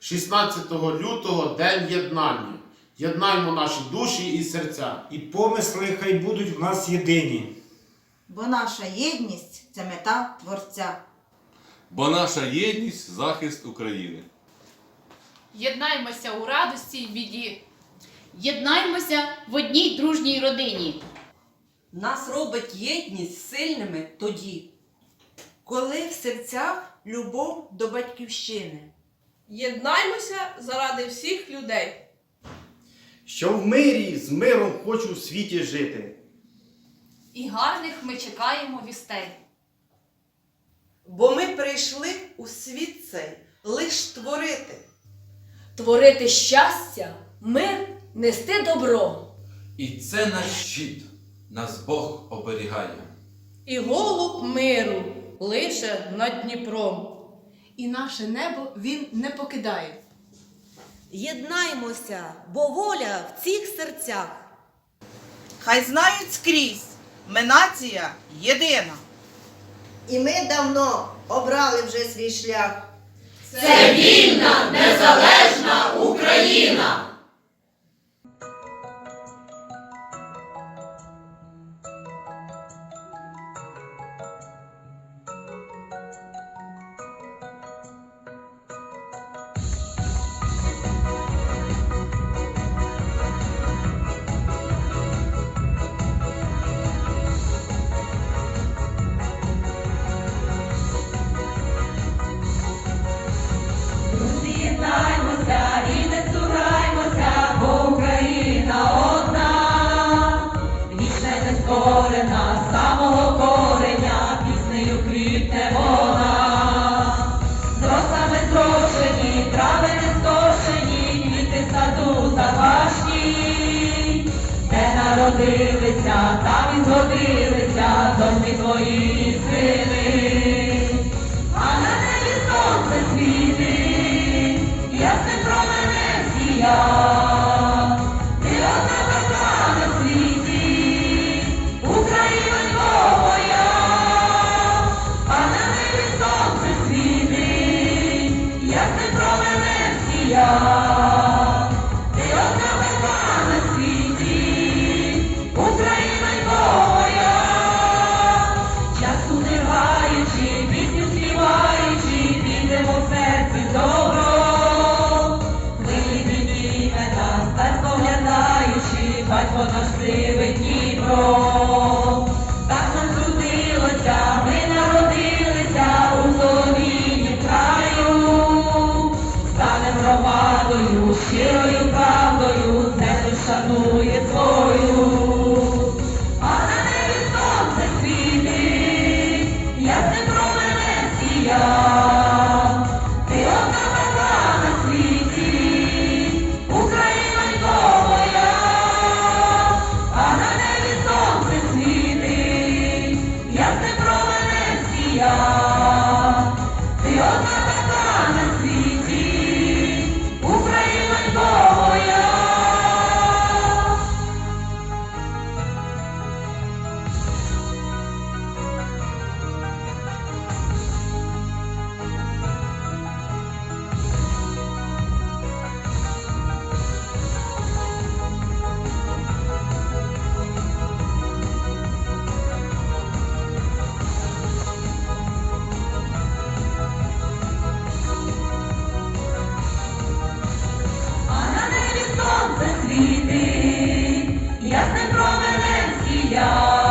16 лютого День єднання. Єднаймо наші душі і серця. І помисли хай будуть в нас єдині. Бо наша єдність це мета Творця. Бо наша єдність захист України. Єднаймося у радості й біді. Єднаймося в одній дружній родині. Нас робить єдність сильними тоді. Коли в серцях любов до батьківщини. Єднаймося заради всіх людей. що в мирі з миром хочу в світі жити. І гарних ми чекаємо вістей. Бо ми прийшли у світ цей лиш творити. Творити щастя, мир, нести добро. І це наш щит, нас Бог оберігає. І голуб миру лише над Дніпром. І наше небо він не покидає. Єднаймося, бо воля в цих серцях. Хай знають скрізь, ми нація єдина. І ми давно обрали вже свій шлях. Це вільна, незалежна народилися, та відгодилися, доньки твої life was a slave. Valencia.